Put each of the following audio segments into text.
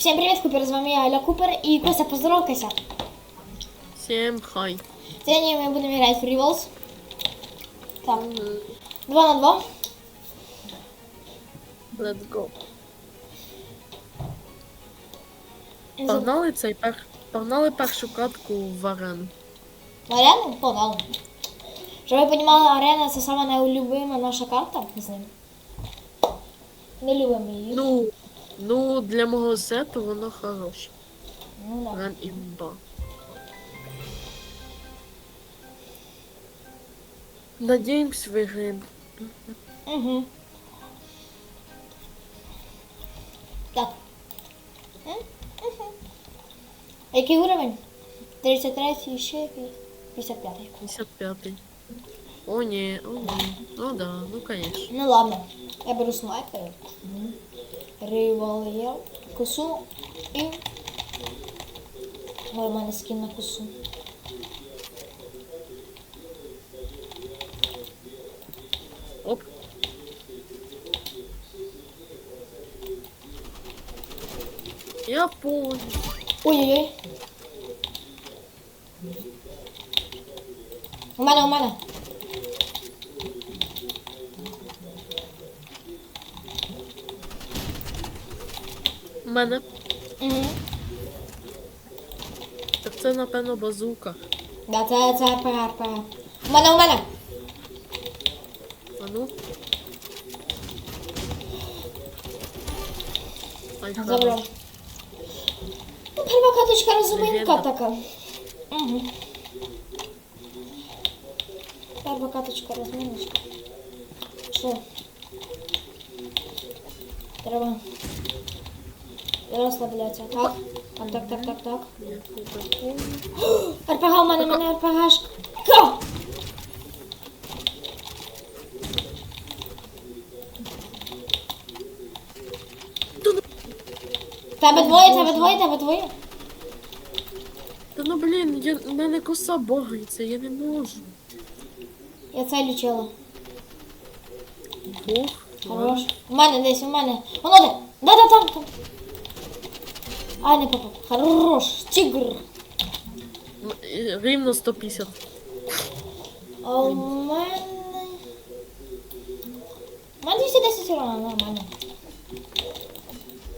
Всем привет, Купер, с вами я, Аля Купер, и Костя, поздоровайся. Всем хай. Сегодня мы будем играть в Rivals. Так, 2 на 2. Let's go. Погнали цей пер... Погнали першу катку в арену. В арену? Погнали. Щоб ви розуміли, арена це сама неулюблена наша карта з ним. Не любимо її. Ну, ну для мого сету воно хороше. Ну да. Рен імба. Надіємось виграємо. Угу. Так. М? Мгм. Який уровень? 33 ще якийсь. 55. 55-й. О, ні, о, ні. Ну да, ну конечно. Ну ладно. Я беру снайпер. Револьвер. Косу і. Ой, у мене скін на косу. Оп. Я понял. Ой-ой-ой. У мене, у мене. У мене. Угу. Так це, напевно, базука. Да, це, це РПГ, РПГ. У мене, у мене. А ну. Ай, Забрав. Ну, перша каточка розуминка Легенда. така. Угу. Перша каточка розминочка. Що? Треба розслаблятися. Так. Так, так, так, так, так. РПГ у мене, мене РПГшка. Ка! Тебе двоє, тебе двоє, тебе двоє. Та ну блін, я, в мене коса богається, я не можу. Я це лічила. Бог. Хорош. У мене десь, у мене. Воно де. Да, да, там, там. Ай, не попав. Хорош. Тигр. Рівно 150. А у мене... У мене 210 урона, нормально.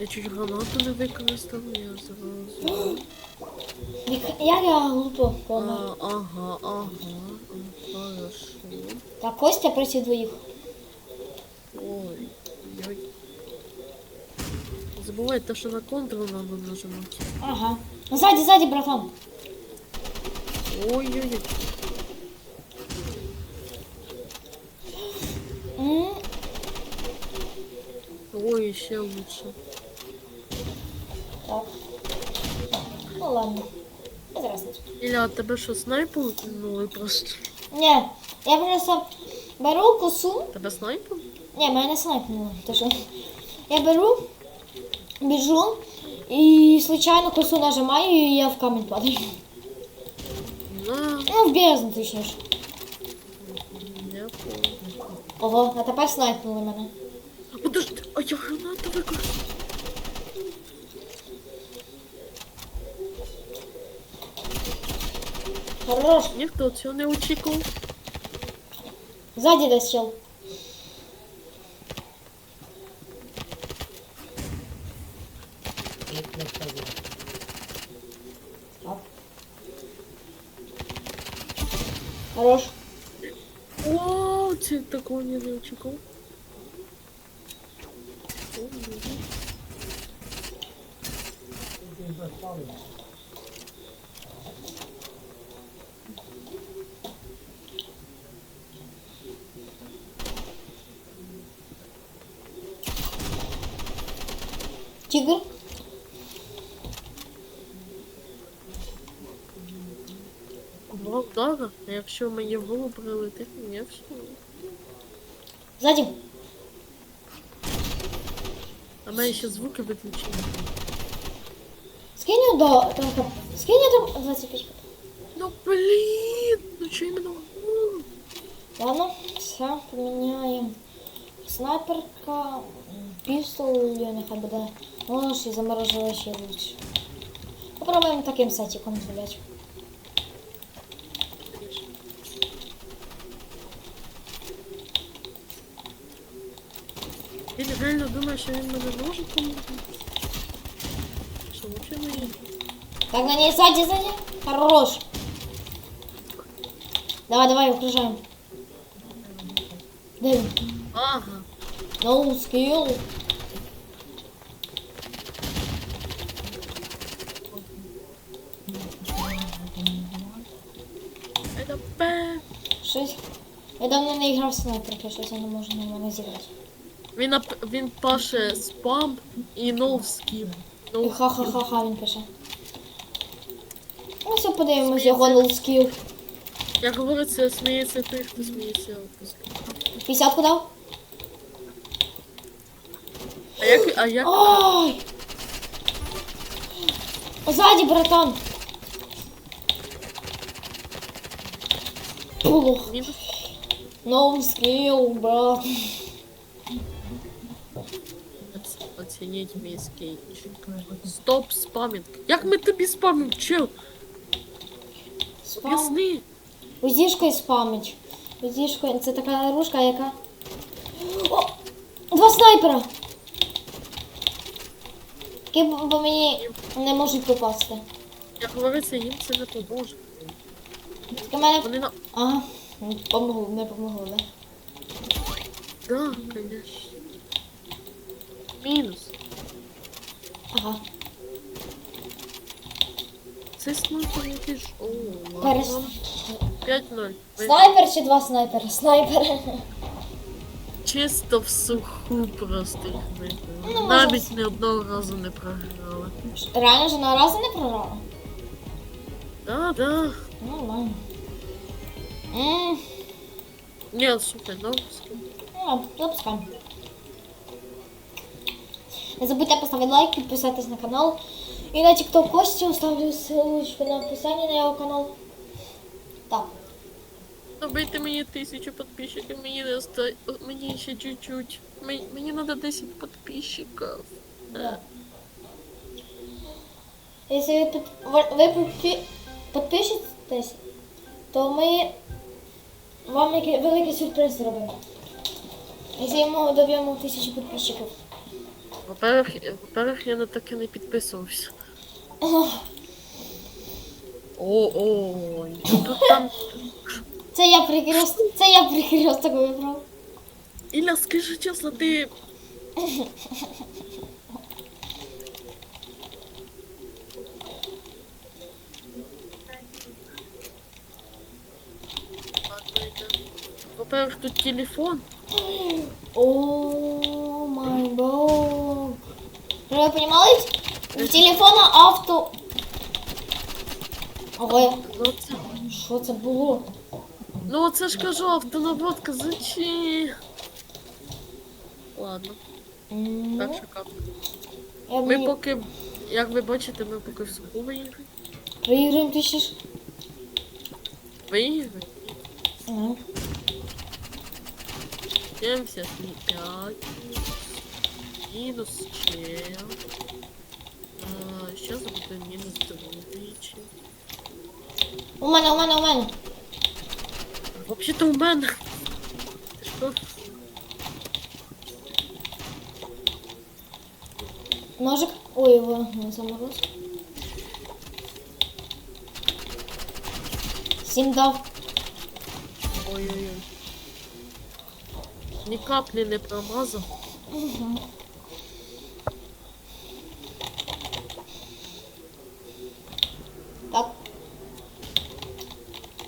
Я чуть гранату не використав, я зразу. Як я глупо А, помер. ага, ага, а, хорошо. Так, Костя проти двоїх. Ой, ой. Забувайте, що на контрол надо нажимати. Ага. Ну, Сзади, сзади, братан. Ой-ой-ой. М, Ой, ще лучше. Так. Ну ладно. Без разницы. Ілля, а тебе що, снайпу ну просто? Не, я просто беру косу. Тебе снайпу? Не, мене не снайпнуло. То що? Я беру, біжу і случайно косу нажимаю і я в камінь падаю. Ну, в бездну точніше. Ого, а тепер снайпнули мене. Подожди, а я гранату використав. Хорош. Ніхто цього не очікував. Ззаді десь чел. Так. Хорош. О, це такого я не очікував. Ой-ой-ой. Тигр. Два удара, а якщо мені в голову прилетить, я все. Ззаді. А в мене ще звуки виключені. Скинь до... Там. Скинь там 25. Ну блін, ну що іменно? Ладно, все, поміняємо. Снайперка, пістол, нехай буде О, ще заморожувачі лучше. Попробуємо таким сетиком згуляти. Він реально думає, що він мене може помогти. Що взагалі не є? Так, на ней сзади, сзади. Хорош. Давай, давай, окружаем. Дай. Ага. No skill. Это П. Щось. Я давно не грав в снайперки, щось я не можу на мене зіграти. Він, нап- він паше спам і skip. No ха-ха-ха-ха він пише. Ну все, подивимось його skill. Як говориться, сміється той, хто сміється. 50 дав? А як, а як, Ой! Сзади, братан! Мінус? No брат. Оцініть мій. Стоп спамінг. Як ми тобі спамимо, чел? Спам. Ясни. Узішкою спамить. Узішкою. Це така ружка, яка. О! Два снайпера! Які б- бо мені не можуть попасти. Як говориться, їм це не поможе. Тільки мене. Вони на... Ага. Помогло, не помогло, да? Да, конечно. Мінус. Ага. Це снайпер ж... О, Перес... ладно. 5-0. Снайпер чи два снайпера? Снайпер. Чисто в суху просто їх. Ну, Навіть ні одного разу не програли. Реально ж на разу не програла? Да, да. Нормально. Ммм. Ні, супер, ну. Ну, запускаємо. Не забудьте поставити лайк, підписатись на канал. І на TikTok Кості оставлю ссылочку на описанні на його канал. Так. Добийте мені тисячу підписчиків, мені не оста... мені ще чуть-чуть. Мені, мені треба 10 підписчиків. Да. Якщо ви, під... ви- підпи- підпишетесь, то ми вам великий сюрприз зробимо. Якщо йому доб'ємо тисячу підписчиків. Во-первых, во-первых, я на таке не підписувався. О, о, тут там. Це я прикріст... Це я прикрісток вибрав. Ілля, скажи чесно, ти. Во-первых, тут телефон. О май бог. Ви понимали? У телефона авто. Ого, Ну це, що це було? ну це ж кажу, автонаводка, зачем? Ладно, М, перша капка. Я Ми мені... поки, як ви бачите, ми поки в суху виїхали. Проіграємо ти ж. Виїхали? Ну. 75 минус чел. А, сейчас буде мінус двічі. У мене, у мене, у мене. Вообще-то у мене. Ти що? Ножик. Ой, его не замороз. Сім дав. Ой-ой-ой. Ні каплі не промазав. Так.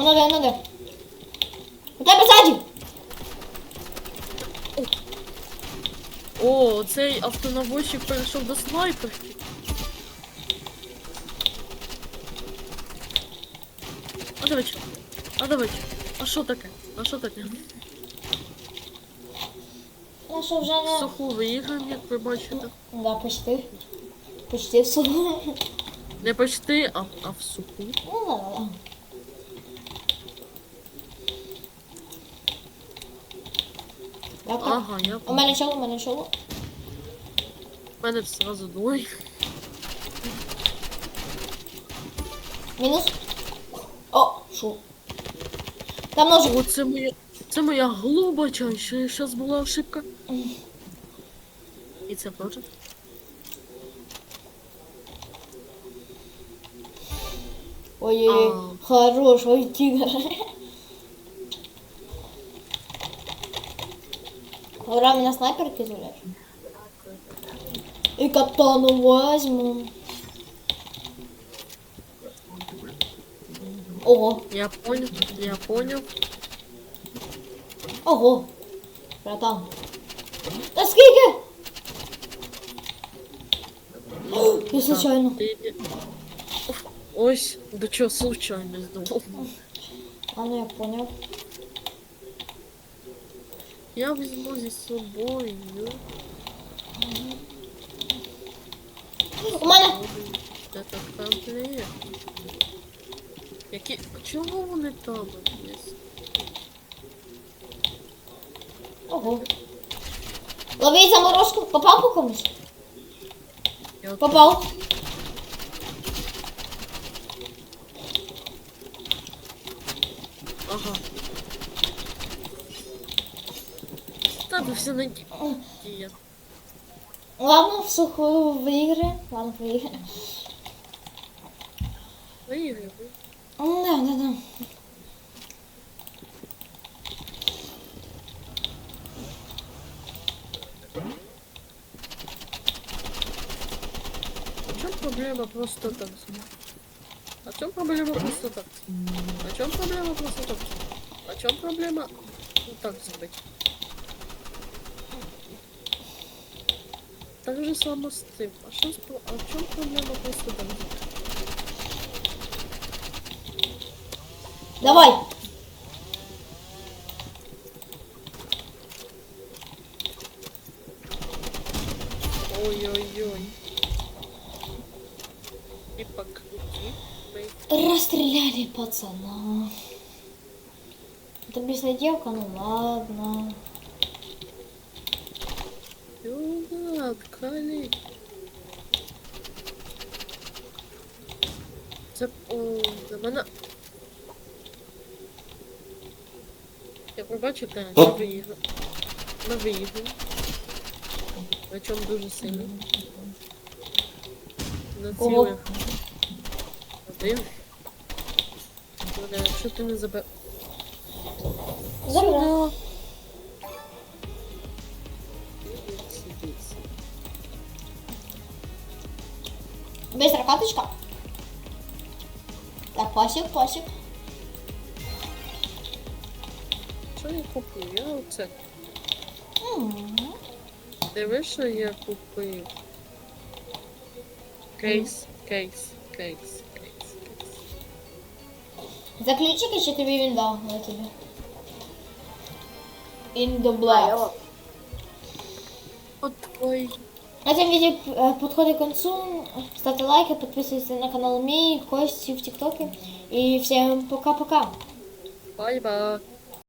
Воно де, воно де. У тебе ззаді. О, цей автонаводчик перейшов до снайперки. А давайте. А давайте. А що таке? А що таке? Ну що вже не... Суху виїхав, як ви бачите. Да, почти. Почти все. Ну, Не почти, а, а в суху. да, да, да. Так. Ага, я У мене чоло, у мене чоло. У мене сразу двоє. Мінус. О, шу. Там ножик. О, це моя. Це моя глибочайша. Зараз була ошибка. І це теж. Ой, А. хорош, ой, тигр. Ура, меня снайперки звали. И катану возьму. Ого, Я понял, я понял. ого. Братан. Та скільки? Я случайно. Ось, до чого случайно здумав. А ну я понял. Я візьму зі собою. У мене Этот комплект. Які. Чого вони там є? Ого. Ловить заморозку. Попав по комусь? Я Попав. Ага. Тебе все надія. Ладно, в сухую выигры. Ладно, выигры. Виіграю. Да, да, да. В чем проблема просто так? А в чем проблема просто так? А в чем проблема просто так? А в чем проблема вот так зробити? Так же само з тим. А, що, а в чому проблема просто зробити? Давай. Ой-ой-ой. І покрути. Расстреляли пацана. Это бедная девка, ну ладно. Ткалі. Це о, для мене. Як ви бачите, на виїзду. На виїзду. Причому дуже сильно. Націлив. Один. Мене, якщо ти не забе... Забрал. Быстро каточка. Так, пасик, пасик. Що я купив? Я оце. Диви, що я купив. Кейс, кейс, кейс, кейс, кейс. За ключики ще тобі він дав на тобі. In the black. От твой. На этом видео э, подходит к концу. Ставьте лайки, подписывайтесь на канал Мии, Кости в ТикТоке. И всем пока-пока. Бай-бай.